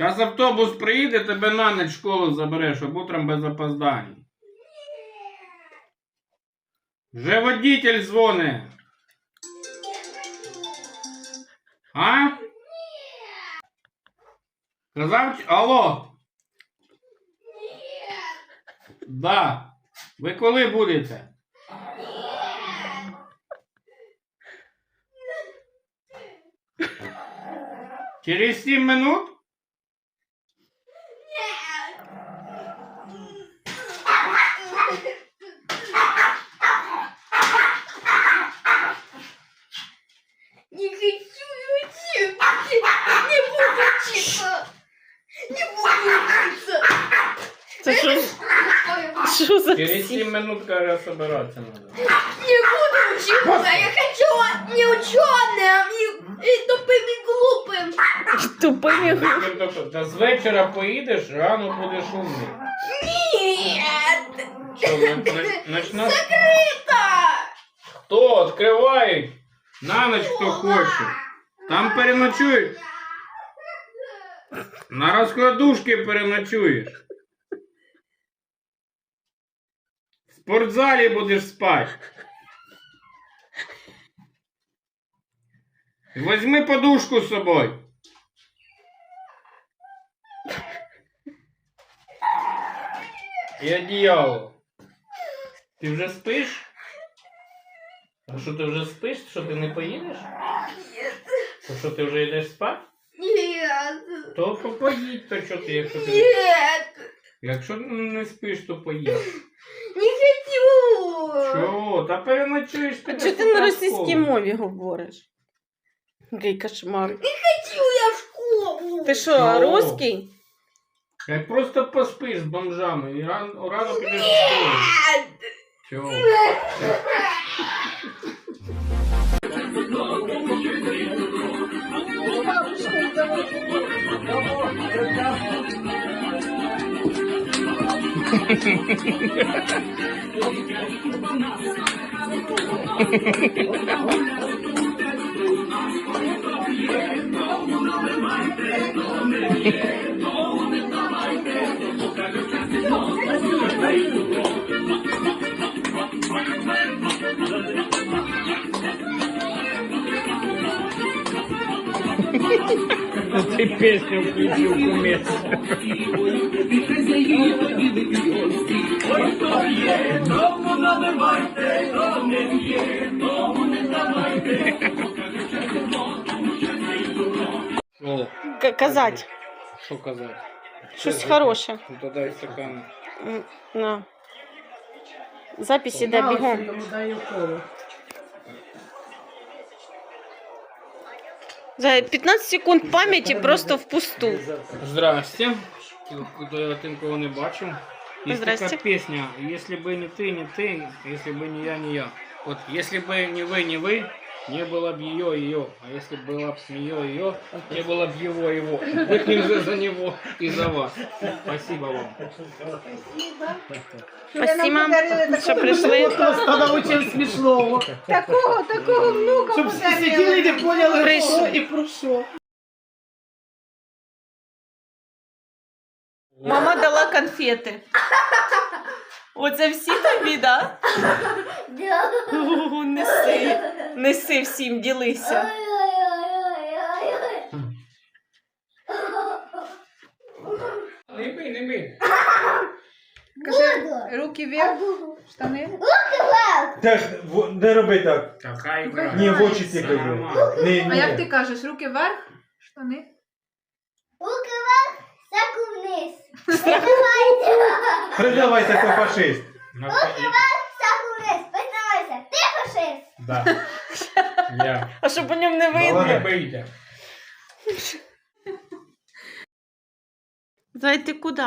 Зараз автобус приїде, тебе на ніч школу забере, щоб утром без опоздання. Вже водитель дзвонить. А? Казав, алло. Да. Ви коли будете? Через 7 минут? Не хочу учиться. Не буду учиться. Не буду учиться. Це що, Ой, що за Через всі? 7 минут, каже, собираться надо. Не буду учиться. Я хочу не ученым и, и тупым и глупым. Тупими гу- Тобто, Та з вечора поїдеш, рано будеш умний. Нет. Що, на- на- начна... Это. Хто? Відкривають. На ніч хто хоче. Там переночують. На розкладушки переночуєш. В спортзалі будеш спати. Возьми подушку з собою. І одіяло. Ти вже спиш? А що ти вже спиш? Що ти не поїдеш? То що ти вже йдеш спати? Нет. То по- поїдь, то що ти, якщо ти. Нет. Якщо не спиш, то поїдь. Не хочу. Чого? Та переночуєш А чого ти на російській мові говориш? Який кошмар. Хочу я в школу. Ти що, Чого? русський? Як просто поспиш з бомжами і рано, рано підеш в школу. Нет. Чого? Ти пісню включив кумець. О, К- казать. що казати? Щось хороше. Ну, то дай стакан. М, На. Запись іде бігом. За 15 секунд пам'яті просто впусту. Здрасте. Куда я тим, кого не бачив. Є Здрасте. така пісня, якщо би не ти, не ти, якщо би не я, не я. Вот, если бы не вы, не вы, не было бы ее, ее. А если бы было бы ее, ее, не было бы его, его. Выпьем же за него и за вас. Спасибо вам. Спасибо, що прийшли. Просто научив смішного. Такого, такого внука Щоб всі сиділи і не поняли, Прийшли. що і про що. Мама дала конфети. Оце всі тобі, да? О, неси. Неси всім, ділися. Не бий, не бий. Кажи, руки вверх, штани. Теж в- не роби так. Та хай брат. Ні, в очі нормально. Ні, А як ти ні. кажеш, руки вверх, штани? Руки вверх, саку вниз. Признавайся. Хто фашист. На- вниз. Признавайся. Ти фашист. Да. Я. А щоб по ньому не видно. Не бийте. Зай, ти куди?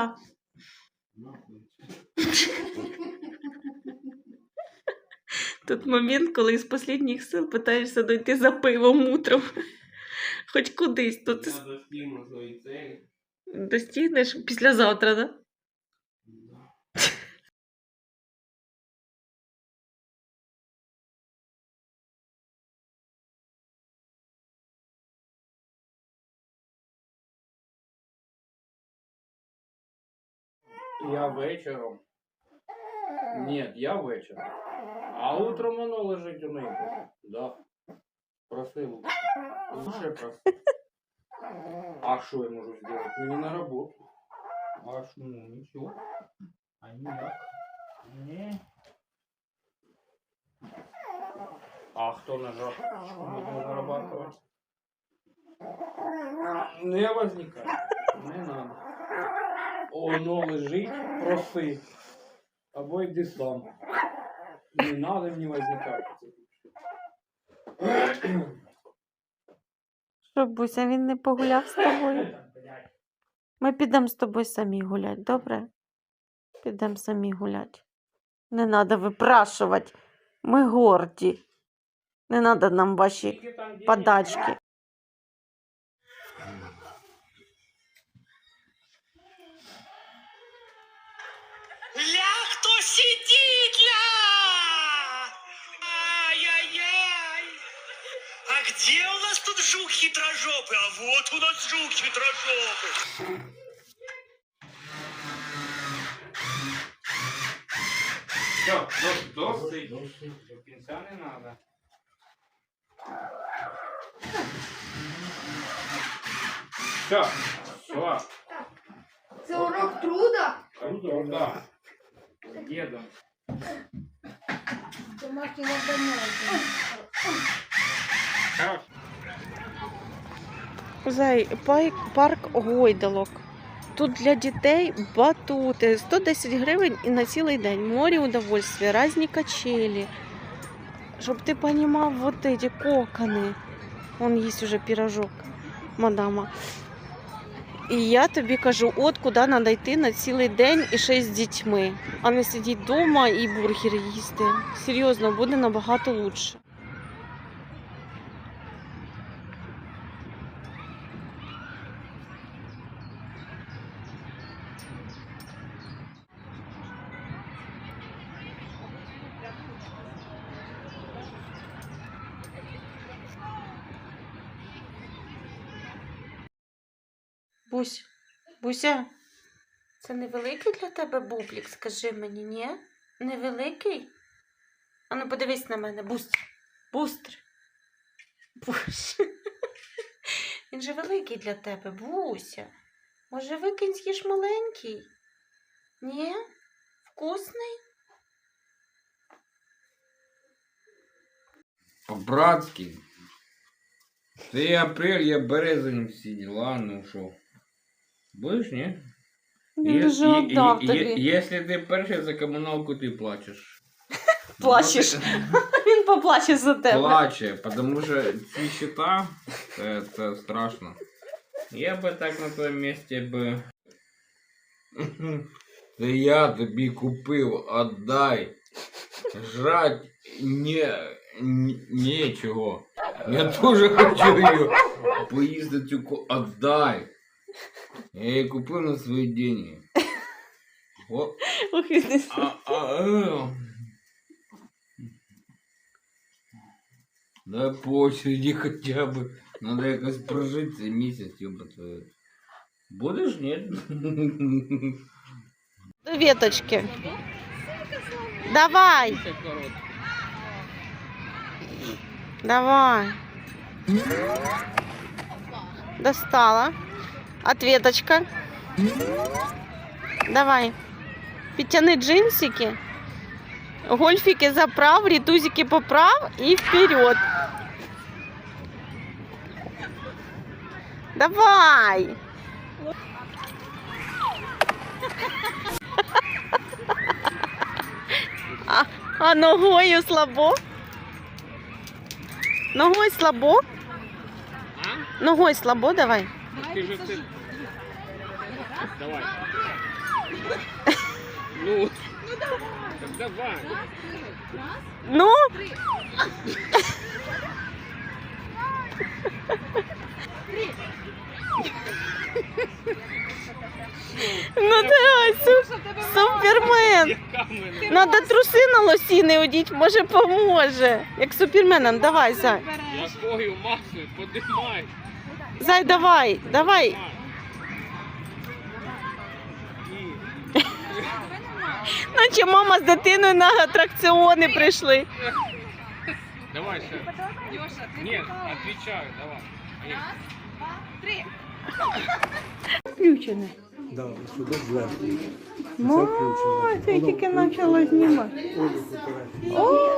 Тут момент, коли з останніх сил питаєшся дойти за пивом утром. Хоч кудись, то ти с- достигну свої. Достигнеш післязавтра, да? Я вечором. Нет, я вечором. А утром оно лежить у неї. Да. Просил. Лучше просил. А что я могу сделать? Мне на работу. А что, ну ничего. А никак. Не. А кто нажал? Будет зарабатывать? Не возникает. Не надо. Оно лежить, проси. Або йди сам. Не надо мені возникати. Що, Буся, він не погуляв з тобою? Ми підемо з тобою самі гулять, добре? Підемо самі гулять. Не треба випрашувати. Ми горді. Не треба нам ваші подачки. Ля, кто сидит, ля! Где у нас тут жук хитрожопый? А вот у нас жук хитрожопый. Все, досить. До кінця не надо. Все, все. Це урок труда. Круто, да. Дедом. Домашнє завдання. Зай, парк гойдалок. Тут для дітей батути 110 гривень і на цілий день. Море удовольствия, різні качелі. Щоб ти понімав вот эти кокони. Вон є уже пірожок, мадама. І я тобі кажу, от куди треба йти на цілий день і ще з дітьми, а не сидіти вдома і бургери їсти. Серйозно, буде набагато лучше. Бусь, Буся, це невеликий для тебе бублік, скажи мені, ні? Невеликий? Ану, подивись на мене, бустр. Бустр. Бусь. Він же великий для тебе, Буся. Може, викинь з'їж маленький? Ні? Вкусний? По-братски. Ты апрель, я березень всі діла, ну що. Будеш, ні? Він Е- вже е- віддав е- тобі. е- Якщо ти перший за комуналку, ти плачеш. Плачеш. Він поплаче за тебе. Плаче, потому що ці счета, це, це страшно. Я би так на твоєму місці би. Це я тобі купив, отдай. Жрать не, н- нечего. Я тоже хочу ее поїсти цю ко... Отдай. Я її купив на свої деньги. О, Ох, він а, а, э. Да по очереди хотя бы. Надо якось прожити цей місяць, ёба твою. Будеш, ні? До веточки. Давай, давай. Достала. Ответочка. Давай. Підтяни джинсики. Гольфики заправ, ритузики поправ и вперед. Давай. А, а ногою слабо? Ногой слабо? Ногой слабо давай. Ти же ти... Давай. Ну, так давай. Ну? Ну давай, су- супермен. Надо труси на лосіни одіть, може поможе. Як суперменом, давай, зай. Якою масою подимай. Зай, давай, давай. Наче мама з дитиною на атракціони прийшли. Давай, ще. Ні, отвечаю, давай. Включене. Да, сюди зверху. Ой, це тільки почала знімати. О!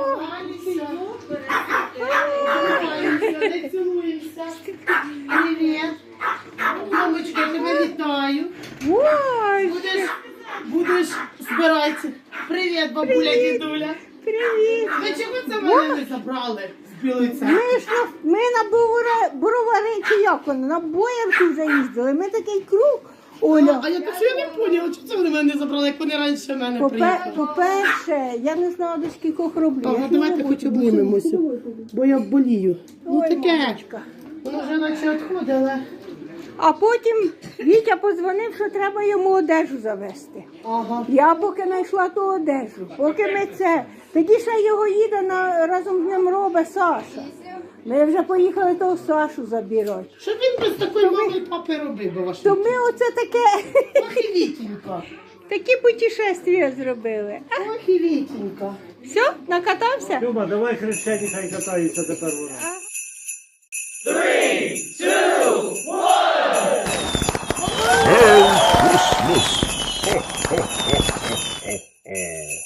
Привіт. Мамочка, я тебе вітаю. Ой, Будеш, будеш збиратися. Привіт, бабуля, дідуля. привіт. Ви чого це мене не забрали з білої? Ми ж на- ми на Бровари, Бровари, чи як воно, на Боярку вже їздили. Ми такий круг. Оля, А я так що я не поняла, чого це вони мене не забрали, як вони раніше мене попе- приїхали. по-перше, я не знала до скількох рублів. Ага, Я давайте не хоч обнімемося, бо я болію. Ну таке, мамочка. Воно вже наче відходить, але... А потім Вітя позвонив, що треба йому одежу завести. Ага. Я поки знайшла ту одежу, поки ми це. Тоді ще його їде на, разом з ним робить Саша. Ми вже поїхали того Сашу забирати. Що він без такої мами і папи робив би ваш? То ми оце таке, Ох і Вітінька. такі путешествия зробили. Ох і Вітінька. Все, накатався? Люба, давай хрещені, хай катаються тепер вона. three, two, one. Merry Christmas! Ho, ho, ho,